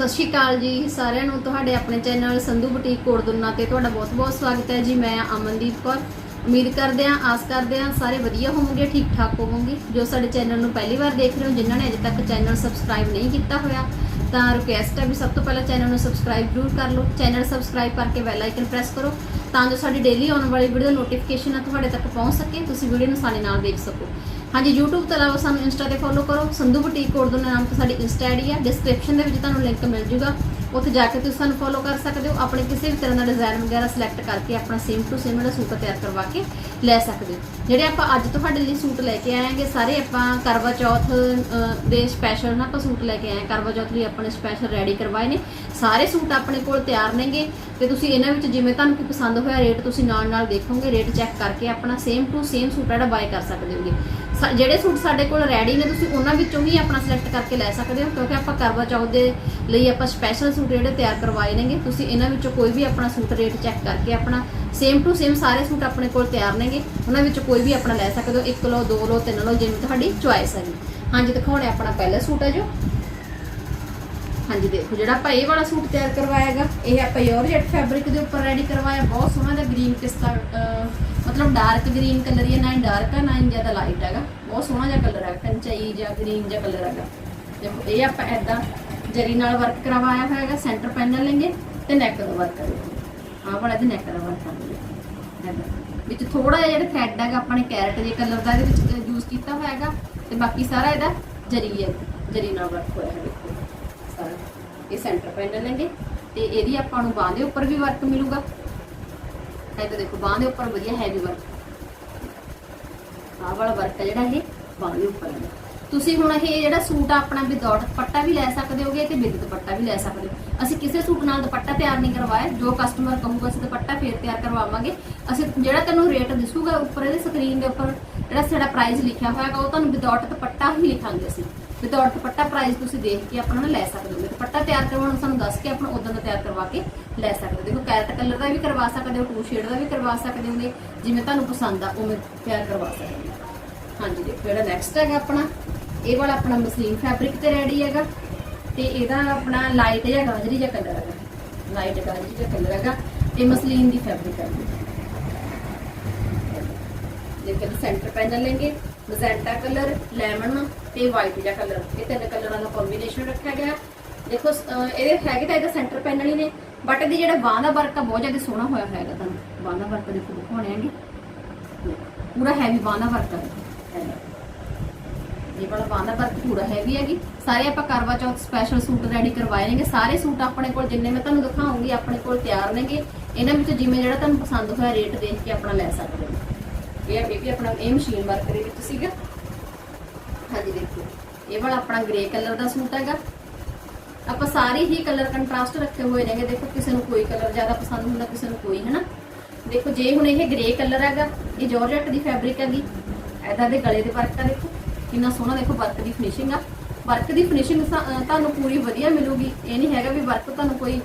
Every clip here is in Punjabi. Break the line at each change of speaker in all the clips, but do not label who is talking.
ਸਤਿ ਸ਼੍ਰੀ ਅਕਾਲ ਜੀ ਸਾਰਿਆਂ ਨੂੰ। ਤੁਹਾਡੇ ਆਪਣੇ ਚੈਨਲ ਸੰਧੂ ਬੁਟੀਕ ਕੋੜਦੁੰਨਾ ਤੇ ਤੁਹਾਡਾ ਬਹੁਤ-ਬਹੁਤ ਸਵਾਗਤ ਹੈ ਜੀ। ਮੈਂ ਅਮਨਦੀਪ ਕੌਰ। ਉਮੀਦ ਕਰਦੇ ਹਾਂ, ਆਸ ਕਰਦੇ ਹਾਂ ਸਾਰੇ ਵਧੀਆ ਹੋਵੋਗੇ, ਠੀਕ ਠਾਕ ਹੋਵੋਗੇ। ਜੋ ਸਾਡੇ ਚੈਨਲ ਨੂੰ ਪਹਿਲੀ ਵਾਰ ਦੇਖ ਰਹੇ ਹੋ, ਜਿਨ੍ਹਾਂ ਨੇ ਅਜੇ ਤੱਕ ਚੈਨਲ ਸਬਸਕ੍ਰਾਈਬ ਨਹੀਂ ਕੀਤਾ ਹੋਇਆ ਤਾਂ ਰਿਕੁਐਸਟ ਹੈ ਵੀ ਸਭ ਤੋਂ ਪਹਿਲਾਂ ਚੈਨਲ ਨੂੰ ਸਬਸਕ੍ਰਾਈਬ ਜ਼ਰੂਰ ਕਰ ਲਓ। ਚੈਨਲ ਸਬਸਕ੍ਰਾਈਬ ਕਰਕੇ ਬੈਲ ਆਈਕਨ ਪ੍ਰੈਸ ਕਰੋ ਤਾਂ ਜੋ ਸਾਡੀ ਡੇਲੀ ਆਉਣ ਵਾਲੀ ਵੀਡੀਓ ਨੋਟੀਫਿਕੇਸ਼ਨ ਆ ਤੁਹਾਡੇ ਤੱਕ ਪਹੁੰਚ ਸਕੇ, ਤੁਸੀਂ ਵੀਡੀਓ ਨੂੰ ਆਸਾਨੀ ਨਾਲ ਦੇਖ ਸਕੋ। ਹਾਂਜੀ, YouTube ਤੋਂ ਇਲਾਵਾ ਸਾਨੂੰ ਇੰਸਟਾ ਤੇ ਫੋਲੋ ਕਰੋ। ਸੰਧੂ ਬੁਟੀਕ ਕੋਡ ਦੇ ਨਾਮ ਤੋਂ ਸਾਡੀ ਇੰਸਟਾ ਆਈਡੀ ਹੈ ਡਿਸਕ੍ਰਿਪਸ਼ਨ ਦੇ ਵਿੱਚ ਤੁਹਾਨੂੰ ਲਿੰਕ ਮਿਲ ਜੂਗਾ। ਉੱਥੇ ਜਾ ਕੇ ਤੁਸੀਂ ਸਾਨੂੰ ਫੋਲੋ ਕਰ ਸਕਦੇ ਹੋ, ਆਪਣੇ ਕਿਸੇ ਵੀ ਤਰ੍ਹਾਂ ਦਾ ਡਿਜ਼ਾਈਨ ਵਗੈਰਾ ਸਿਲੈਕਟ ਕਰਕੇ ਆਪਣਾ ਸੇਮ ਟੂ ਸੇਮ ਜਿਹੜਾ ਸੂਟ ਤਿਆਰ ਕਰਵਾ ਕੇ ਲੈ ਸਕਦੇ ਹੋ। ਜਿਹੜੇ ਆਪਾਂ ਅੱਜ ਤੁਹਾਡੇ ਲਈ ਸੂਟ ਲੈ ਕੇ ਆਏਗੇ ਸਾਰੇ ਆਪਾਂ ਕਰਵਾ ਚੌਥ ਦੇ ਸਪੈਸ਼ਲ ਨਾ ਆਪਾਂ ਸੂਟ ਲੈ ਕੇ ਆਏ। ਕਰਵਾ ਚੌਥ ਲਈ ਆਪਣੇ ਸਪੈਸ਼ਲ ਰੈਡੀ ਕਰਵਾਏ ਨੇ। ਸਾਰੇ ਸੂਟ ਆਪਣੇ ਕੋਲ ਤਿਆਰ ਨੇਗੇ। ਤੇ ਤੁਸੀਂ ਇਹਨਾਂ ਵਿੱਚ ਜਿਵੇਂ ਤੁਹਾਨੂੰ ਕੋਈ ਪਸੰਦ ਹੋਇਆ ਰੇਟ ਤੁਸੀਂ ਨਾਲ ਨਾਲ ਦੇਖੋਗੇ ਰੇਟ ਚੈੱਕ ਕਰਕੇ ਆਪਣਾ ਸੇਮ ਟੂ ਸੇਮ ਸੂਟ ਜਿਹੜਾ ਬਾਏ ਕਰ ਸਕਦੇ ਹੋਗੇ। ਜਿਹੜੇ ਸੂਟ ਸਾਡੇ ਕੋਲ ਰੈਡੀ ਨੇ, ਤੁਸੀਂ ਉਹਨਾਂ ਵਿੱਚੋਂ ਹੀ ਆਪਣਾ ਸਿਲੈਕਟ ਕਰਕੇ ਲੈ ਸਕਦੇ ਹੋ, ਕਿਉਂਕਿ ਆਪਾਂ ਕਰਵਾ ਚੌਥ ਦੇ ਲਈ ਆਪਾਂ ਸਪੈਸ਼ਲ ਸੂਟ ਜਿਹੜੇ ਤਿਆਰ ਕਰਵਾਏ ਨੇਗੇ, ਤੁਸੀਂ ਇਹਨਾਂ ਵਿੱਚੋਂ ਕੋਈ ਵੀ ਆਪਣਾ ਸੂਟ ਰੇਟ ਚੈੱਕ ਕਰਕੇ ਆਪਣਾ ਸੇਮ ਟੂ ਸੇਮ ਸਾਰੇ ਸੂਟ ਆਪਣੇ ਕੋਲ ਤਿਆਰ ਨੇਗੇ, ਉਹਨਾਂ ਵਿੱਚੋਂ ਕੋਈ ਵੀ ਆਪਣਾ ਲੈ ਸਕਦੇ ਹੋ, ਇੱਕ ਲਓ, ਦੋ ਲਓ, ਤਿੰਨ ਲਓ, ਜਿਵੇਂ ਤੁਹਾਡੀ ਚੁਆਇਸ ਹੈਗੀ। ਹਾਂਜੀ, ਦਿਖਾਉਣੇ ਆਪਣਾ ਪਹਿਲਾ ਸੂਟ ਹੈ ਜੋ। ਹਾਂਜੀ, ਦੇਖੋ ਜਿਹੜਾ ਆਪਾਂ ਇਹ ਵਾਲਾ ਸੂਟ ਤਿਆਰ ਕਰਵਾਇਆ ਹੈਗਾ, ਇਹ ਆਪਾਂ ਯੋਰ ਜੋਰਜਟ ਫੈਬਰਿਕ ਦੇ ਉੱਪਰ ਰੈਡੀ ਕਰਵਾਇਆ। ਬਹੁਤ ਸੋਹਣਾ ਜਿਹਾ ਗ੍ਰੀਨ ਪਿਸਤਾ ਮਤਲਬ ਡਾਰਕ ਗ੍ਰੀਨ ਕਲਰ ਹੀ ਹੈ, ਨਾ ਡਾਰਕ ਆ, ਨਾ ਹੀ ਜ਼ਿਆਦਾ ਲਾਈਟ ਹੈਗਾ। ਬਹੁਤ ਸੋਹਣਾ ਜਿਹਾ ਕਲਰ ਹੈ ਕੰਚਾਈ ਜਿਹਾ ਗ੍ਰੀਨ ਜਿਹਾ ਕਲਰ ਹੈਗਾ। ਦੇਖੋ, ਇਹ ਆਪਾਂ ਐਦਾਂ ਜਰੀ ਨਾਲ ਵਰਕ ਕਰਵਾਇਆ ਹੋਇਆ ਹੈਗਾ ਸੈਂਟਰ ਪੈਨਲ ਲੈਂਗੇ ਤੇ ਨੈਕ ਦਾ ਵਰਕ ਕਰਾਂਗੇ। ਆਹ ਵਾਲਾ ਦੇ ਨੈਕ ਦਾ ਵਰਕ ਕਰਾਂਗੇ। ਐਦਾਂ ਵਿੱਚ ਥੋੜਾ ਜਿਹਾ ਜਿਹੜਾ ਥ੍ਰੈਡ ਹੈਗਾ, ਆਪਾਂ ਨੇ ਕੈਰਟ ਜੇ ਕਲਰ ਦਾ ਇਹਦੇ ਵਿੱਚ ਯੂਜ਼ ਕੀਤਾ ਹੋਇਆ ਹੈਗਾ, ਤੇ ਬਾਕੀ ਸਾਰਾ ਇਹਦਾ ਜਰੀ ਹੈ, ਜਰੀ ਨਾਲ ਵਰਕ ਹੋਇਆ ਹੈ, ਦੇਖੋ। ਇਹ ਸੈਂਟਰ ਪੈਨਲ ਲੈਂਗੇ ਤੇ ਇਹਦੀ ਆਪਾਂ ਨੂੰ ਬਾਹ ਦੇ ਉੱਪਰ ਵੀ ਵਰਕ ਮਿਲੂਗਾ। ਇਹ ਦੇਖੋ, ਬਾਹ ਦੇ ਉੱਪਰ ਵਧੀਆ ਹੈਵੀ ਵਰਕ ਆਹ ਵਾਲਾ ਵਰਕ ਹੈ ਜਿਹੜਾ ਇਹ, ਬਾਹ ਦੇ ਉੱਪਰ ਹੈ ਤੁਸੀਂ ਹੁਣ ਇਹ ਜਿਹੜਾ ਸੂਟ ਆ ਆਪਣਾ ਵਿਦਆਊਟ ਦੁਪੱਟਾ ਵੀ ਲੈ ਸਕਦੇ ਹੋਗੇ ਤੇ ਵਿਦ ਦੁਪੱਟਾ ਵੀ ਲੈ ਸਕਦੇ ਹੋ। ਅਸੀਂ ਕਿਸੇ ਸੂਟ ਨਾਲ ਦੁਪੱਟਾ ਤਿਆਰ ਨਹੀਂ ਕਰਵਾਇਆ, ਜੋ ਕਸਟਮਰ ਕਹੂਗਾ ਅਸੀਂ ਦੁਪੱਟਾ ਫੇਰ ਤਿਆਰ ਕਰਵਾਵਾਂਗੇ। ਅਸੀਂ ਜਿਹੜਾ ਤੁਹਾਨੂੰ ਰੇਟ ਦਿਸੂਗਾ ਉੱਪਰ ਇਹਦੇ ਸਕਰੀਨ ਦੇ ਉੱਪਰ, ਜਿਹੜਾ ਸਾਡਾ ਪ੍ਰਾਈਸ ਲਿਖਿਆ ਹੋਇਆਗਾ ਉਹ ਤੁਹਾਨੂੰ ਵਿਦਆਊਟ ਦੁਪੱਟਾ ਹੀ ਲਿਖਾਂਗੇ ਅਸੀਂ। ਵਿਦਆਊਟ ਦੁਪੱਟਾ ਪ੍ਰਾਈਸ ਤੁਸੀਂ ਦੇਖ ਕੇ ਆਪਣਾ ਨਾ ਲੈ ਸਕਦੇ ਹੋ। ਦੁਪੱਟਾ ਤਿਆਰ ਕਰਵਾਉਣ ਨੂੰ ਸਾਨੂੰ ਦੱਸ ਕੇ ਆਪਣਾ ਉਦਾਂ ਦਾ ਤਿਆਰ ਕਰਵਾ ਕੇ ਲੈ ਸਕਦੇ ਹੋ। ਦੇਖੋ ਕੈਰਟ ਕਲਰ ਦਾ ਵੀ ਕਰਵਾ ਸਕਦੇ ਹੋ ਟੂ ਸ਼ੇਡ ਦਾ ਵੀ ਕਰਵਾ ਸਕਦੇ ਹੋਗੇ ਜਿਵੇਂ ਤੁਹਾਨੂੰ ਪਸੰਦ ਆ, ਉਵੇਂ ਤਿਆਰ ਕਰਵਾ ਸਕਦੇ ਹੋ। ਹਾਂਜੀ, ਦੇਖੋ ਜਿਹੜਾ ਨੈਕਸਟ ਹੈਗਾ ਆਪਣਾ, ਇਹ ਵਾਲਾ ਆਪਣਾ ਮਸਲੀਨ ਫੈਬਰਿਕ ਤੇ ਰੈਡੀ ਹੈਗਾ। ਤੇ ਇਹਦਾ ਆਪਣਾ ਲਾਈਟ ਜਿਹਾ ਗਾਜਰੀ ਜਿਹਾ ਕਲਰ ਹੈਗਾ। ਲਾਈਟ ਗਾਜਰੀ ਜਿਹਾ ਕਲਰ ਹੈਗਾ ਇਹ ਮਸਲੀਨ ਦੀ ਫੈਬਰਿਕ ਹੈਗੀ। ਦੇਖੋ ਸੈਂਟਰ ਪੈਨਲ ਲੈਂਗੇ ਮਜ਼ੈਂਟਾ ਕਲਰ ਲੈਮਨ ਤੇ ਵਾਈਟ ਜਿਹਾ ਕਲਰ ਇਹ ਤਿੰਨ ਕਲਰਾਂ ਦਾ ਕੰਬੀਨੇਸ਼ਨ ਰੱਖਿਆ ਗਿਆ। ਦੇਖੋ ਇਹਦੇ ਹੈਗੇ ਤਾਂ ਇਹਦਾ ਸੈਂਟਰ ਪੈਨਲ ਹੀ ਨੇ ਬਟ ਇਹਦੀ ਜਿਹੜਾ ਬਾਹਾਂ ਦਾ ਵਰਕ ਆ, ਬਹੁਤ ਜ਼ਿਆਦਾ ਸੋਹਣਾ ਹੋਇਆ ਹੋਇਆ ਤੁਹਾਨੂੰ। ਬਾਹਾਂ ਦਾ ਵਰਕ ਦੇਖੋ, ਦਿਖਾਉਣੇ ਆਂਗੇ ਪੂਰਾ ਹੈਵੀ ਬਾਹਾਂ ਦਾ ਵਰਕ ਹੈ ਇਹ ਵਾਲਾ ਬਾਹਾਂ ਦਾ ਵਰਕ ਪੂਰਾ ਹੈਵੀ ਹੈਗੀ। ਸਾਰੇ ਆਪਾਂ ਕਰਵਾ ਚੌਥ ਸਪੈਸ਼ਲ ਸੂਟ ਰੈਡੀ ਕਰਵਾਏ ਨੇਗੇ। ਸਾਰੇ ਸੂਟ ਆਪਣੇ ਕੋਲ ਜਿੰਨੇ ਮੈਂ ਤੁਹਾਨੂੰ ਦਿਖਾਉਂਗੀ, ਆਪਣੇ ਕੋਲ ਤਿਆਰ ਨੇਗੇ। ਇਹਨਾਂ ਵਿੱਚੋਂ ਜਿਵੇਂ ਜਿਹੜਾ ਤੁਹਾਨੂੰ ਪਸੰਦ ਹੋਇਆ ਰੇਟ ਦੇਖ ਕੇ ਆਪਣਾ ਲੈ ਸਕਦੇ ਹੋ ਇਹ ਇਹ ਆਪਣਾ, ਇਹ ਮਸ਼ੀਨ ਵਰਕ ਦੇ ਵਿੱਚ ਸੀਗਾ। ਹਾਂਜੀ, ਦੇਖੋ। ਇਹ ਵਾਲਾ ਆਪਣਾ ਗ੍ਰੇ ਕਲਰ ਦਾ ਸੂਟ ਹੈਗਾ। ਆਪਾਂ ਸਾਰੇ ਹੀ ਕਲਰ ਕੰਟਰਾਸਟ ਰੱਖੇ ਹੋਏ ਨੇਗੇ ਦੇਖੋ, ਕਿਸੇ ਨੂੰ ਕੋਈ ਕਲਰ ਜ਼ਿਆਦਾ ਪਸੰਦ ਹੁੰਦਾ, ਕਿਸੇ ਨੂੰ ਕੋਈ, ਹੈਨਾ? ਦੇਖੋ, ਜੇ ਹੁਣ ਇਹ ਗ੍ਰੇ ਕਲਰ ਹੈਗਾ, ਇਹ ਜਾਰਜਟ ਦੀ ਫੈਬਰਿਕ ਹੈਗੀ। ਐਦਾਂ ਦੇ ਗਲੇ ਦੇ ਵਰਕ ਆ, ਦੇਖੋ। ਕਿੰਨਾ ਸੋਹਣਾ, ਦੇਖੋ ਵਰਕ ਦੀ ਫਿਨਿਸ਼ਿੰਗ ਆ। ਵਰਕ ਦੀ ਫਿਨਿਸ਼ਿੰਗ ਤੁਹਾਨੂੰ ਪੂਰੀ ਵਧੀਆ ਮਿਲੂਗੀ। ਇਹ ਨਹੀਂ ਹੈਗਾ ਵੀ ਵਰਕ ਤੁਹਾਨੂੰ ਕੋਈ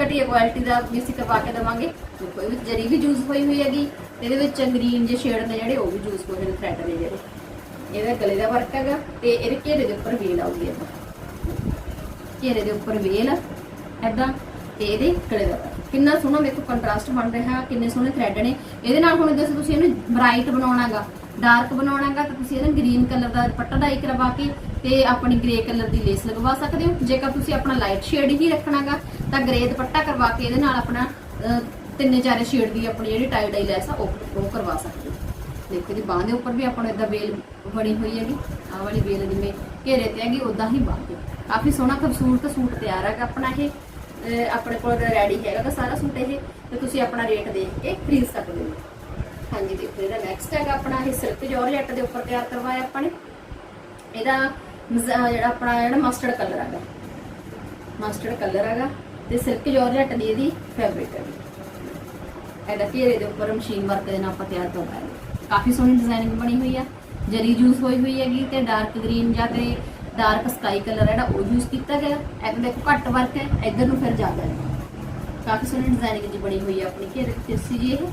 ਘਟੀਆ ਕੁਆਲਿਟੀ ਦਾ ਵੀ ਅਸੀਂ ਕਰਵਾ ਕੇ ਦੇਵਾਂਗੇ। ਦੇਖੋ ਵਿੱਚ ਜਰੀ ਵੀ ਯੂਜ਼ ਹੋਈ ਹੋਈ ਹੈਗੀ ਇਹਦੇ ਵਿੱਚ ਗ੍ਰੀਨ ਜੇ ਸ਼ੇਡ ਨੇ ਜਿਹੜੇ, ਉਹ ਵੀ ਯੂਜ਼ ਹੋਏ ਨੇ ਥ੍ਰੈਡ ਦੇ ਜਿਹੜੇ। ਇਹਦਾ ਗਲੇ ਦਾ ਵਰਕ ਹੈਗਾ, ਤੇ ਇਹਦੇ ਘੇਰੇ ਦੇ ਉੱਪਰ ਵੇਲ ਆਊਗੀ ਏਦਾਂ ਘੇਰੇ ਦੇ ਉੱਪਰ ਵੇਲ ਐਦਾਂ ਤੇ ਇਹਦੇ ਗਲੇ ਦਾ work। ਕਿੰਨਾ ਸੋਹਣਾ ਦੇਖੋ ਕੰਟਰਾਸਟ ਬਣ ਰਿਹਾ, ਕਿੰਨੇ ਸੋਹਣੇ ਥ੍ਰੈਡ ਨੇ। ਇਹਦੇ ਨਾਲ ਹੁਣ ਜੇ ਤੁਸੀਂ ਇਹਨੂੰ ਬ੍ਰਾਈਟ ਬਣਾਉਣਾਗਾ ਡਾਰਕ ਬਣਾਉਣਾਗਾ ਤਾਂ ਤੁਸੀਂ ਇਹਨੂੰ ਗ੍ਰੀਨ ਕਲਰ ਦਾ ਦੁਪੱਟਾ ਡਾਈ ਕਰਵਾ ਕੇ ਤੇ ਆਪਣੀ ਗ੍ਰੇ ਕਲਰ ਦੀ ਲੇਸ ਲਗਵਾ ਸਕਦੇ ਹੋ। ਜੇਕਰ ਤੁਸੀਂ ਆਪਣਾ ਲਾਈਟ ਸ਼ੇਡ ਹੀ ਰੱਖਣਾਗਾ, ਤਾਂ ਗ੍ਰੇ ਦੁਪੱਟਾ ਕਰਵਾ ਕੇ ਇਹਦੇ ਨਾਲ ਆਪਣਾ ਤਿੰਨੇ ਚਾਰੇ ਸ਼ੇਡ ਦੀ ਆਪਣੀ ਜਿਹੜੀ ਟਾਈ ਡਾਈ ਲੈਸ ਆ, ਉਹ ਉਹ ਕਰਵਾ ਸਕਦੇ ਹੋ। ਦੇਖੋ ਜੀ, ਬਾਹ ਦੇ ਉੱਪਰ ਵੀ ਆਪਾਂ ਨੂੰ ਇਦਾਂ ਵੇਲ ਬਣੀ ਹੋਈ ਹੈਗੀ। ਆਹ ਵਾਲੀ ਵੇਲ ਜਿਵੇਂ ਘੇਰੇ ਤੇ ਹੈਗੀ ਉਦਾਂ ਹੀ ਬਾਹ ਤੇ। ਕਾਫੀ ਸੋਹਣਾ ਖੂਬਸੂਰਤ ਸੂਟ ਤਿਆਰ ਹੈਗਾ ਆਪਣਾ ਇਹ। ਆਪਣੇ ਕੋਲ ਰੈਡੀ ਹੈਗਾ ਤਾਂ ਸਾਰਾ ਸੂਟ ਇਹ। ਤੇ ਤੁਸੀਂ ਆਪਣਾ ਰੇਟ ਦੇਖ ਕੇ ਖਰੀਦ ਸਕਦੇ ਹੋ। ਹਾਂਜੀ, ਦੇਖੋ, ਇਹਦਾ ਨੈਕਸਟ ਹੈਗਾ ਆਪਣਾ ਇਹ ਸਿਲਕ ਜਾਰਜੈਟ ਦੇ ਉੱਪਰ ਤਿਆਰ ਕਰਵਾਇਆ ਆਪਾਂ ਨੇ। ਇਹਦਾ ਜਿਹੜਾ ਆਪਣਾ ਜਿਹੜਾ ਮਸਟਰਡ ਕਲਰ ਹੈਗਾ। ਮਸਟਰਡ ਕਲਰ ਹੈਗਾ ਤੇ ਸਿਲਕ ਜਾਰਜੈਟ ਦੀ ਇਹਦੀ ਫੈਬਰਿਕ ਹੈ ਇਹਦਾ ਘੇਰੇ ਦੇ ਉੱਪਰ ਮਸ਼ੀਨ ਵਰਕ ਦੇ ਨਾਲ ਆਪਾਂ ਤਿਆਰ ਕਰਵਾਇਆ। ਕਾਫੀ ਸੋਹਣੀ ਡਿਜ਼ਾਈਨਿੰਗ ਬਣੀ ਹੋਈ ਆ। ਜਰੀ ਯੂਜ਼ ਹੋਈ ਹੋਈ ਹੈਗੀ ਤੇ ਡਾਰਕ ਗ੍ਰੀਨ ਜਾਂ ਤੇ ਡਾਰਕ ਸਕਾਈ ਕਲਰ ਜਿਹੜਾ ਉਹ ਯੂਜ਼ ਕੀਤਾ ਗਿਆ। ਇੱਧਰ ਦੇਖੋ ਘੱਟ ਵਰਕ ਹੈ, ਇੱਧਰ ਨੂੰ ਫਿਰ ਜ਼ਿਆਦਾ ਹੈ। ਕਾਫੀ ਸੋਹਣੀ ਡਿਜ਼ਾਈਨਿੰਗ ਜੀ ਬਣੀ ਹੋਈ ਹੈ ਆਪਣੀ ਘੇਰੇ ਤੇ। ਸੀ ਜੀ ਇਹ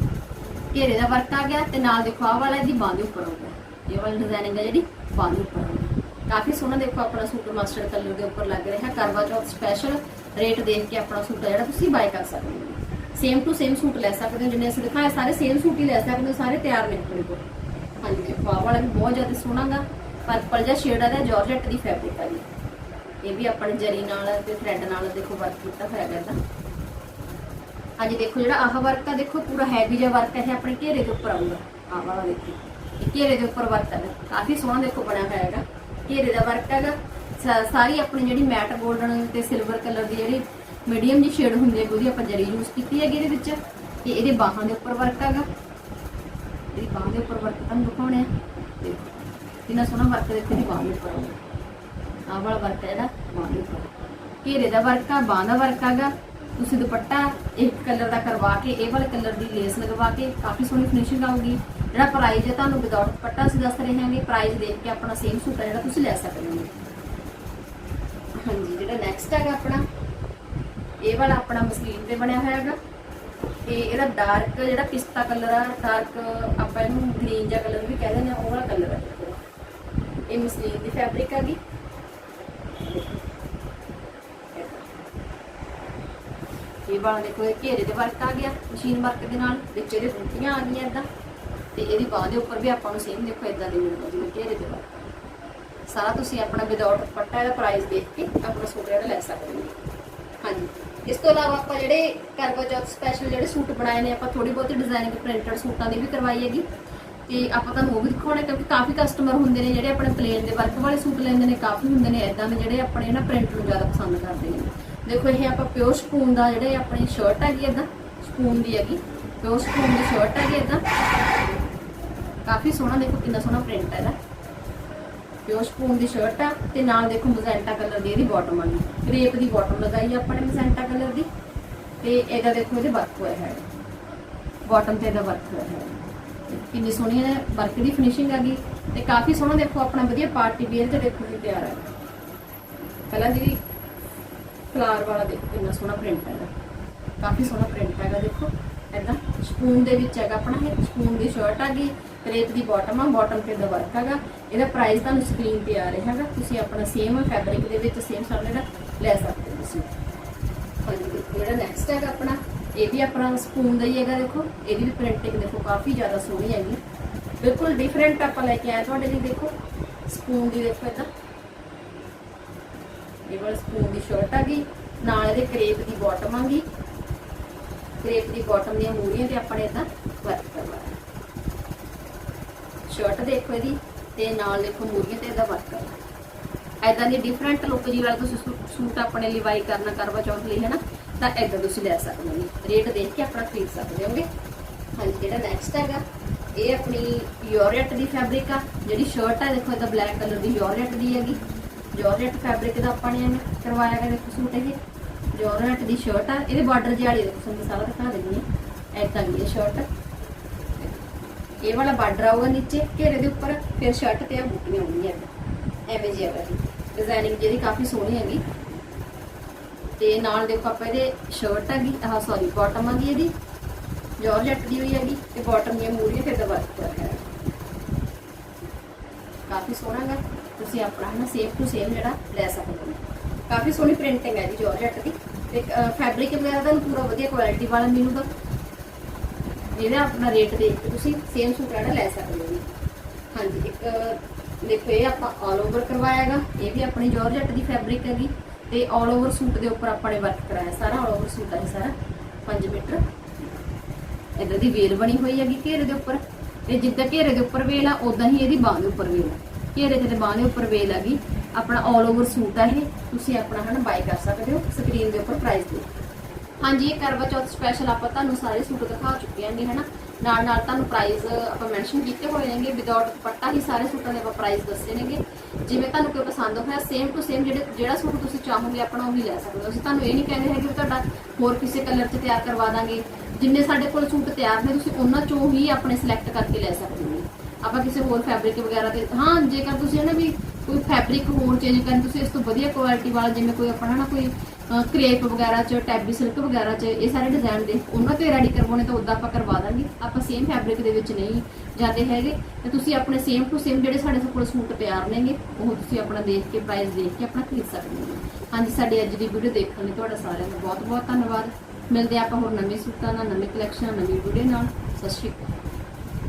ਘੇਰੇ ਦਾ ਵਰਕ ਆ ਗਿਆ ਤੇ ਨਾਲ ਦੇਖੋ ਆਹ ਵਾਲਾ ਇਹਦੀ ਬਾਂਹ ਦੇ ਉੱਪਰ ਆਊਗਾ ਇਹ ਵਾਲੀ ਡਿਜ਼ਾਈਨਿੰਗ ਹੈ ਜਿਹੜੀ ਬਾਂਹ ਦੇ ਉੱਪਰ ਆਊਗੀ ਕਾਫੀ ਸੋਹਣਾ ਦੇਖੋ ਆਪਣਾ ਸੂਟ ਮਾਸਟਰ ਕਲਰ ਦੇ ਉੱਪਰ ਲੱਗ ਰਿਹਾ। ਕਰਵਾ ਚੌਥ ਸਪੈਸ਼ਲ ਰੇਟ ਦੇਖ ਕੇ ਆਪਣਾ ਸੂਟ ਜਿਹੜਾ ਤੁਸੀਂ ਬਾਏ ਕਰ ਸਕਦੇ ਹੋ। ਸੇਮ ਟੂ ਸੇਮ ਸੂਟ ਲੈ ਸਕਦੇ ਹੋ ਜਿੰਨੇ ਅਸੀਂ ਦਿਖਾਏ ਸਾਰੇ ਸੇਮ ਸੂਟ ਹੀ ਲੈ ਸਕਦੇ ਹੋ, ਸਾਰੇ ਤਿਆਰ ਨੇ ਆਪਣੇ ਕੋਲ। ਹਾਂਜੀ, ਦੇਖੋ ਆਹ ਵਾਲਾ ਵੀ ਬਹੁਤ ਜ਼ਿਆਦਾ ਸੋਹਣਾ ਗਾ। ਪਰਪਲ ਜਿਹਾ ਸ਼ੇਡ ਆ ਰਿਹਾ ਜਾਰਜਟ ਦੀ ਫੈਬਰਿਕ ਆ ਜੀ। ਇਹ ਵੀ ਆਪਣੇ ਜਰੀ ਨਾਲ ਤੇ ਥ੍ਰੈਡ ਨਾਲ ਦੇਖੋ ਵਰਕ ਕੀਤਾ ਹੋਇਆ ਹੈਗਾ ਇਹਦਾ। ਅੱਜ ਦੇਖੋ ਜਿਹੜਾ ਆਹ ਵਰਕ ਆ, ਦੇਖੋ ਪੂਰਾ ਹੈਵੀ ਜਿਹਾ ਵਰਕ ਹੈ ਆਪਣੇ ਘੇਰੇ ਦੇ ਉੱਪਰ ਆਊਗਾ। ਆਹ ਵਾਲਾ ਦੇਖੋ। ਘੇਰੇ ਦੇ ਉੱਪਰ ਵਰਕ ਹੈ ਕਾਫੀ ਸੋਹਣਾ ਦੇਖੋ ਬਣਿਆ ਹੋਇਆ ਹੈਗਾ। ਘੇਰੇ ਦਾ ਵਰਕ ਹੈਗਾ। ਸਾਰੀ ਆਪਣੀ ਜਿਹੜੀ ਮੈਟ 골ਡਨ ਤੇ ਸਿਲਵਰ ਕਲਰ ਦੀ ਜਿਹੜੀ ਮੀਡੀਅਮ ਜੀ ਸ਼ੇਡ ਹੁੰਦੀ ਹੈ ਉਹਦੀ ਆਪਾਂ ਜਰੀ ਯੂਜ਼ ਕੀਤੀ ਹੈਗੀ ਇਹਦੇ ਵਿੱਚ। ਤੇ ਇਹਦੇ ਬਾਹਾਂ ਦੇ ਉੱਪਰ ਵਰਕ ਹੈਗਾ। ਇਹਦੀ ਬਾਹਾਂ ਦੇ ਉੱਪਰ ਵਰਕ ਤੁਹਾਨੂੰ ਦਿਖਾਉਣੇ ਆ। ਦੇਖੋ, ਕਿੰਨਾ ਸੋਹਣਾ ਵਰਕ ਦੇਖੋ ਦੀ ਬਾਹਾਂ ਦੇ ਉੱਪਰ ਆਊਗਾ। ਆਹ ਵਾਲਾ ਵਰਕ ਹੈ ਜਿਹੜਾ ਬਾਂਹ ਦੇ ਉੱਪਰ। ਘੇਰੇ ਦਾ ਵਰਕ ਆ, ਬਾਂਹ ਦਾ ਵਰਕ ਹੈਗਾ। ਤੁਸੀਂ ਦੁਪੱਟਾ ਇੱਕ ਕਲਰ ਦਾ ਕਰਵਾ ਕੇ, ਇਹ ਵਾਲੇ ਕਲਰ ਦੀ ਲੇਸ ਲਗਵਾ ਕੇ ਕਾਫੀ ਸੋਹਣੀ ਫਿਨਿਸ਼ਿੰਗ ਆਊਗੀ। ਜਿਹੜਾ ਪ੍ਰਾਈਸ ਹੈ ਤੁਹਾਨੂੰ ਵਿਦਆਊਟ ਦੁਪੱਟਾ ਅਸੀਂ ਦੱਸ ਰਹੇ ਹਾਂਗੇ ਪ੍ਰਾਈਸ ਦੇਖ ਕੇ ਆਪਣਾ ਸੇਮ ਸੂਟ ਜਿਹੜਾ ਤੁਸੀਂ ਲੈ ਸਕਦੇ ਹੋ। ਹਾਂਜੀ, ਜਿਹੜਾ ਨੈਕਸਟ ਹੈਗਾ ਆਪਣਾ, ਇਹ ਵਾਲਾ ਆਪਣਾ ਮਸਲੀਨ ਤੇ ਬਣਿਆ ਹੋਇਆ ਹੈਗਾ। ਤੇ ਇਹਦਾ ਡਾਰਕ ਜਿਹੜਾ ਪਿਸਤਾ ਕਲਰ ਆ ਡਾਰਕ ਆਪਾਂ ਇਹਨੂੰ ਗ੍ਰੀਨ ਜਿਹਾ ਕਲਰ ਵੀ ਕਹਿ ਦਿੰਦੇ ਆ ਉਹ ਵਾਲਾ ਕਲਰ ਹੈ ਇਹ ਮਸਲੀਨ ਦੀ ਫੈਬਰਿਕ ਹੈਗੀ। ਇਹ ਵਾਲਾ ਦੇਖੋ ਇਹ ਘੇਰੇ ਦੇ ਵਰਕ ਆ ਗਿਆ ਮਸ਼ੀਨ ਵਰਕ ਦੇ ਨਾਲ, ਵਿੱਚ ਇਹਦੇ ਬੂਟੀਆਂ ਆ ਗਈਆਂ ਇਦਾਂ ਤੇ ਇਹਦੀ ਬਾਹ ਦੇ ਉੱਪਰ ਵੀ ਆਪਾਂ ਨੂੰ ਸੇਮ ਦੇਖੋ ਇਦਾਂ ਦੇ ਮਿਲਦਾ ਜਿਵੇਂ ਘੇਰੇ ਦੇ ਵਰਕ ਸਾਰਾ ਤੁਸੀਂ ਆਪਣਾ ਵਿਦਆਊਟ ਦੁਪੱਟਾ ਦਾ ਪ੍ਰਾਈਸ ਦੇਖ ਕੇ ਆਪਣਾ ਸੂਟ ਜਿਹੜਾ ਲੈ ਸਕਦੇ ਹੋ। ਹਾਂਜੀ। ਇਸ ਤੋਂ ਇਲਾਵਾ ਆਪਾਂ ਜਿਹੜੇ ਕਰਵਾ ਚੌਥ ਸਪੈਸ਼ਲ ਜਿਹੜੇ ਸੂਟ ਬਣਾਏ ਨੇ, ਆਪਾਂ ਥੋੜੀ ਬਹੁਤੀ ਡਿਜ਼ਾਈਨਿੰਗ ਪ੍ਰਿੰਟਡ ਸੂਟਾਂ ਦੀ ਵੀ ਕਰਵਾਈ ਹੈਗੀ। ਤੇ ਆਪਾਂ ਤੁਹਾਨੂੰ ਉਹ ਵੀ ਦਿਖਾਉਣੇ, ਕਿਉਂਕਿ ਕਾਫੀ ਕਸਟਮਰ ਹੁੰਦੇ ਨੇ ਜਿਹੜੇ ਆਪਣੇ ਪਲੇਨ ਦੇ ਵਰਕ ਵਾਲੇ ਸੂਟ ਲੈਂਦੇ ਨੇ, ਕਾਫੀ ਹੁੰਦੇ ਨੇ ਇਦਾਂ ਦੇ ਜਿਹੜੇ ਆਪਣੇ ਨਾ ਪ੍ਰਿੰਟ ਨੂੰ ਜ਼ਿਆਦਾ ਪਸੰਦ ਕਰਦੇ ਨੇ। ਦੇਖੋ ਇਹ ਆਪਾਂ ਪਿਓਰ ਸਪੂਨ ਦਾ ਜਿਹੜੇ ਆਪਣੀ ਸ਼ਰਟ ਹੈਗੀ ਇਦਾਂ ਸਪੂਨ ਦੀ ਹੈਗੀ ਪਿਓਰ ਸਪੂਨ ਦੀ ਸ਼ਰਟ ਹੈਗੀ ਇਦਾਂ। ਕਾਫੀ ਸੋਹਣਾ ਦੇਖੋ ਕਿੰਨਾ ਸੋਹਣਾ ਪ੍ਰਿੰਟ ਹੈ ਇਹਦਾ। ਪਿਓਰ ਸਪੂਨ ਦੀ ਸ਼ਰਟ ਆ ਤੇ ਨਾਲ ਦੇਖੋ ਮਜ਼ੈਂਟਾ ਕਲਰ ਦੀ ਇਹਦੀ ਬਾਟਮ ਆ ਗਈ ਕ੍ਰੇਪ ਦੀ ਬਾਟਮ ਲਗਾਈ ਆ ਆਪਾਂ ਨੇ ਮਜ਼ੈਂਟਾ ਕਲਰ ਦੀ। ਤੇ ਇਹਦਾ ਦੇਖੋ ਇਹਦੇ ਵਰਕ ਹੋਇਆ ਹੈ। ਬਾਟਮ ਤੇ ਇਹਦਾ ਵਰਕ ਹੋਇਆ ਹੈ। ਕਿੰਨੀ ਸੋਹਣੀ ਹੈ ਵਰਕ ਦੀ ਫਿਨਿਸ਼ਿੰਗ ਆ ਗਈ ਤੇ ਕਾਫੀ ਸੋਹਣਾ ਦੇਖੋ ਆਪਣਾ ਵਧੀਆ ਪਾਰਟੀ ਵੇਅਰ ਤੇ ਦੇਖੋ ਜੀ ਤਿਆਰ ਹੈ। ਪਹਿਲਾਂ ਜਿਹੜੀ ਫਲਾਰ ਵਾਲਾ ਦੇਖੋ, ਕਿੰਨਾ ਸੋਹਣਾ ਪ੍ਰਿੰਟ ਹੈਗਾ। ਕਾਫੀ ਸੋਹਣਾ ਪ੍ਰਿੰਟ ਹੈਗਾ, ਦੇਖੋ। ਐਦਾਂ ਸਪੂਨ ਦੇ ਵਿੱਚ ਹੈਗਾ ਆਪਣਾ, ਇਹ ਸਪੂਨ ਦੀ ਸ਼ਰਟ ਆ ਗਈ ਕ੍ਰੇਪ ਦੀ ਬਾਟਮ ਆ ਬਾਟਮ ਤੇ ਦਾ ਵਰਕ ਹੈਗਾ। ਇਹਦਾ ਪ੍ਰਾਈਸ ਤੁਹਾਨੂੰ ਸਕਰੀਨ ਤੇ ਆ ਰਿਹਾ ਹੈਗਾ। ਤੁਸੀਂ ਆਪਣਾ ਸੇਮ ਫੈਬਰਿਕ ਦੇ ਵਿੱਚ ਸੇਮ ਸਾਰਾ ਜਿਹੜਾ ਲੈ ਸਕਦੇ ਹੋ ਤੁਸੀਂ। ਹਾਂਜੀ ਜਿਹੜਾ ਨੈਕਸਟ ਹੈਗਾ ਆਪਣਾ, ਇਹ ਵੀ ਆਪਣਾ ਸਪੂਨ ਦਾ ਹੀ ਹੈਗਾ, ਦੇਖੋ। ਇਹਦੀ ਵੀ ਪ੍ਰਿੰਟਿੰਗ ਦੇਖੋ, ਕਾਫੀ ਜ਼ਿਆਦਾ ਸੋਹਣੀ ਹੈਗੀ। ਬਿਲਕੁਲ ਡਿਫਰੈਂਟ ਆਪਾਂ ਲੈ ਕੇ ਆਏ ਤੁਹਾਡੇ ਲਈ, ਦੇਖੋ। ਸਪੂਨ ਦੀ ਦੇਖੋ ਇਦਾਂ ਇਹ ਵਾਲਾ ਸਪੂਨ ਦੀ ਸ਼ਰਟ ਆ ਗਈ। ਨਾਲ ਇਹਦੇ ਕ੍ਰੇਪ ਦੀ ਬਾਟਮ ਆ ਗਈ। ਕ੍ਰੇਪ ਦੀ ਬਾਟਮ ਦੀਆਂ ਮੂਰੀਆਂ ਤੇ ਆਪਾਂ ਨੇ ਇਦਾਂ ਵਰਕ ਕਰਵਾਇਆ ਸ਼ਰਟ ਦੇਖੋ ਇਹਦੀ ਤੇ ਨਾਲ ਦੇਖੋ ਮੂਰੀਆਂ ਤੇ ਇਹਦਾ ਵਰਕ ਕਰਵਾਇਆ ਐਦਾਂ ਦੀ ਡਿਫਰੈਂਟ ਲੁੱਕ ਜੀ ਵਾਲਾ ਤੁਸੀਂ ਸੂਟ ਆਪਣੇ ਲਈ ਵਾਈ ਕਰਨਾ, ਕਰਵਾ ਚੌਥ ਲਈ ਹੈ ਨਾ ਤਾਂ ਐਦਾਂ ਤੁਸੀਂ ਲੈ ਸਕਦੇ ਹੋ। ਰੇਟ ਦੇਖ ਕੇ ਆਪਣਾ ਖਰੀਦ ਸਕਦੇ ਹੋਗੇ। ਹਾਂਜੀ, ਜਿਹੜਾ ਨੈਕਸਟ ਹੈਗਾ, ਇਹ ਆਪਣੀ ਯੋਰਟ ਦੀ ਫੈਬਰਿਕ ਆ। ਜਿਹੜੀ ਸ਼ਰਟ ਆ, ਦੇਖੋ ਇਹਦਾ ਬਲੈਕ ਕਲਰ ਦੀ ਯੋਰਟ ਦੀ ਹੈਗੀ। ਜੋਰਜਟ ਫੈਬਰਿਕ ਦਾ ਆਪਾਂ ਨੇ ਕਰਵਾਇਆ ਗਿਆ ਦੇਖੋ ਸੂਟ ਇਹ। ਜੋਰਜਟ ਦੀ ਸ਼ਰਟ ਆ, ਇਹਦੇ ਬਾਰਡਰ ਜਿਹੀ ਦੇਖੋ, ਤੁਹਾਨੂੰ ਸਾਰਾ ਦਿਖਾ ਦਿੰਦੀ ਹਾਂ। ਐਦਾਂ ਦੀ ਸ਼ਰਟ ਇਹ ਵਾਲਾ ਬਾਰਡਰ ਆਊਗਾ ਨੀਚੇ, ਘੇਰੇ ਦੇ ਉੱਪਰ, ਫਿਰ ਸ਼ਰਟ ਤੇ ਆ ਬੂਟੀਆਂ ਆਉਣਗੀਆਂ ਐਵੇਂ ਜਿਹਾ ਹੈਗਾ ਡਿਜ਼ਾਈਨਿੰਗ ਜਿਹੜੀ ਕਾਫੀ ਸੋਹਣੀ ਹੈਗੀ। ਤੇ ਨਾਲ ਦੇਖੋ ਆਪਾਂ ਇਹਦੇ ਸ਼ਰਟ ਹੈਗੀ, ਆਹ ਸੌਰੀ ਬਾਟਮ ਹੈਗੀ ਗਈ ਇਹਦੀ। ਜੋਰਜਟ ਦੀ ਹੋਈ ਹੈਗੀ, ਤੇ ਬਾਟਮ ਦੀਆਂ ਮੂਰੀਆਂ ਤੇ ਦਾ ਵਰਕ ਹੈ ਕਾਫੀ ਸੋਹਣਾ ਹੈਗਾ। ਤੁਸੀਂ ਆਪਣਾ ਹੈ ਨਾ ਸੇਮ ਟੂ ਸੇਮ ਜਿਹੜਾ ਲੈ ਸਕਦੇ ਹੋ। ਕਾਫੀ ਸੋਹਣੀ ਪ੍ਰਿੰਟਿੰਗ ਹੈ ਜੀ ਜਾਰਜਟ ਦੀ। ਤੇ ਫੈਬਰਿਕ ਵਗੈਰਾ ਦਾ ਪੂਰਾ ਵਧੀਆ ਕੁਆਲਿਟੀ ਵਾਲਾ ਮਿਲੂਗਾ ਇਹਦਾ ਆਪਣਾ ਰੇਟ ਦੇਖ ਕੇ ਤੁਸੀਂ ਸੇਮ ਸੂਟ ਜਿਹੜਾ ਲੈ ਸਕਦੇ ਹੋ ਜੀ। ਹਾਂਜੀ, ਇੱਕ ਦੇਖੋ ਇਹ ਆਪਾਂ ਆਲ ਓਵਰ ਕਰਵਾਇਆਗਾ ਇਹ ਵੀ ਆਪਣੀ ਜਾਰਜਟ ਦੀ ਫੈਬਰਿਕ ਹੈਗੀ। ਤੇ ਆਲ ਓਵਰ ਸੂਟ ਦੇ ਉੱਪਰ ਆਪਾਂ ਨੇ ਵਰਕ ਕਰਾਇਆ ਸਾਰਾ। ਆਲ ਓਵਰ ਸੂਟ ਹੈ ਇਹ ਸਾਰਾ। 5 ਮੀਟਰ। ਇਦਾਂ ਦੀ ਵੇਲ ਬਣੀ ਹੋਈ ਹੈਗੀ ਘੇਰੇ ਦੇ ਉੱਪਰ। ਤੇ ਜਿੱਦਾਂ ਘੇਰੇ ਦੇ ਉੱਪਰ ਵੇਲ ਆ ਉਦਾਂ ਹੀ ਇਹਦੀ ਬਾਹ ਦੇ ਉੱਪਰ ਵੇਲ ਆ। ਘੇਰੇ ਤੇ ਬਾਹ ਦੇ ਉੱਪਰ ਵੇਲ ਆ ਗਈ। ਆਪਣਾ ਆਲ ਓਵਰ ਸੂਟ ਆ ਇਹ। ਤੁਸੀਂ ਆਪਣਾ ਹਨਾ ਬਾਈ ਕਰ ਸਕਦੇ ਹੋ। ਸਕਰੀਨ ਦੇ ਉੱਪਰ ਪ੍ਰਾਈਸ ਦੇ ਹਾਂਜੀ, ਇਹ ਕਰਵਾ ਚੌਥ ਸਪੈਸ਼ਲ ਆਪਾਂ ਤੁਹਾਨੂੰ ਸਾਰੇ ਸੂਟ ਦਿਖਾ ਚੁੱਕੇ ਆਂਗੇ ਹਨਾ। ਨਾਲ ਨਾਲ ਤੁਹਾਨੂੰ ਪ੍ਰਾਈਸ ਆਪਾਂ ਮੈਂਸ਼ਨ ਕੀਤੇ ਹੋਏ ਨੇਗੇ। ਵਿਦਆਊਟ ਦੁਪੱਟਾ ਹੀ ਸਾਰੇ ਸੂਟਾਂ ਦੇ ਆਪਾਂ ਪ੍ਰਾਈਸ ਦੱਸੇ ਨੇਗੇ। ਜਿਵੇਂ ਤੁਹਾਨੂੰ ਕੋਈ ਪਸੰਦ ਹੋਇਆ ਸੇਮ ਟੂ ਸੇਮ ਜਿਹੜੇ ਜਿਹੜਾ ਸੂਟ ਤੁਸੀਂ ਚਾਹੋਗੇ ਆਪਣਾ ਉਹ ਵੀ ਲੈ ਸਕਦੇ ਹੋ। ਅਸੀਂ ਤੁਹਾਨੂੰ ਇਹ ਨਹੀਂ ਕਹਿੰਦੇ ਹੈਗੇ ਵੀ ਤੁਹਾਡਾ ਹੋਰ ਕਿਸੇ ਕਲਰ 'ਚ ਤਿਆਰ ਕਰਵਾ ਦਾਂਗੇ। ਜਿੰਨੇ ਸਾਡੇ ਕੋਲ ਸੂਟ ਤਿਆਰ ਨੇ, ਤੁਸੀਂ ਉਹਨਾਂ ਚੋਂ ਹੀ ਆਪਣੇ ਸਿਲੈਕਟ ਕਰਕੇ ਲੈ ਸਕਦੇ ਆਪਾਂ ਕਿਸੇ ਹੋਰ ਫੈਬਰਿਕ ਵਗੈਰਾ ਤੇ ਹਾਂ, ਜੇਕਰ ਤੁਸੀਂ ਨਾ ਵੀ ਕੋਈ ਫੈਬਰਿਕ ਹੋਰ ਚੇਂਜ ਕਰਨ, ਤੁਸੀਂ ਇਸ ਤੋਂ ਵਧੀਆ ਕੁਆਲਿਟੀ ਵਾਲਾ ਜਿਵੇਂ ਕੋਈ ਆਪਣਾ ਨਾ ਕੋਈ ਕ੍ਰੇਪ ਵਗੈਰਾ ਚ ਟੈਬੀ ਸਿਲਕ ਵਗੈਰਾ ਚ, ਇਹ ਸਾਰੇ ਡਿਜ਼ਾਈਨ ਦੇ, ਉਹਨਾਂ ਤੇ ਰੈਡੀ ਕਰਵਾਉਣੇ ਤਾਂ ਉਦਾਂ ਆਪਾਂ ਕਰਵਾ ਦਾਂਗੇ। ਆਪਾਂ ਸੇਮ ਫੈਬਰਿਕ ਦੇ ਵਿੱਚ ਨਹੀਂ ਜਾਂਦੇ ਹੈਗੇ। ਤੇ ਤੁਸੀਂ ਆਪਣੇ ਸੇਮ ਟੂ ਸੇਮ ਜਿਹੜੇ ਸਾਡੇ ਕੋਲ ਸੂਟ ਤਿਆਰ ਨੇਗੇ, ਉਹ ਤੁਸੀਂ ਆਪਣਾ ਦੇਖ ਕੇ ਪ੍ਰਾਈਸ ਦੇਖ ਕੇ ਆਪਣਾ ਖਰੀਦ ਸਕਦੇ ਹੋ। ਹਾਂਜੀ, ਸਾਡੀ ਅੱਜ ਦੀ ਵੀਡੀਓ ਦੇਖਣ ਲਈ ਤੁਹਾਡਾ ਸਾਰਿਆਂ ਦਾ ਬਹੁਤ ਬਹੁਤ ਧੰਨਵਾਦ। ਮਿਲਦੇ ਆਪਾਂ ਹੋਰ ਨਵੇਂ ਸੂਟਾਂ ਨਾਲ, ਨਵੇਂ ਕਲੈਕਸ਼ਨ ਨਵੀਂ ਵੀਡੀਓ ਨਾਲ। ਸਤਿ ਸ਼੍ਰੀ ਅਕਾਲ।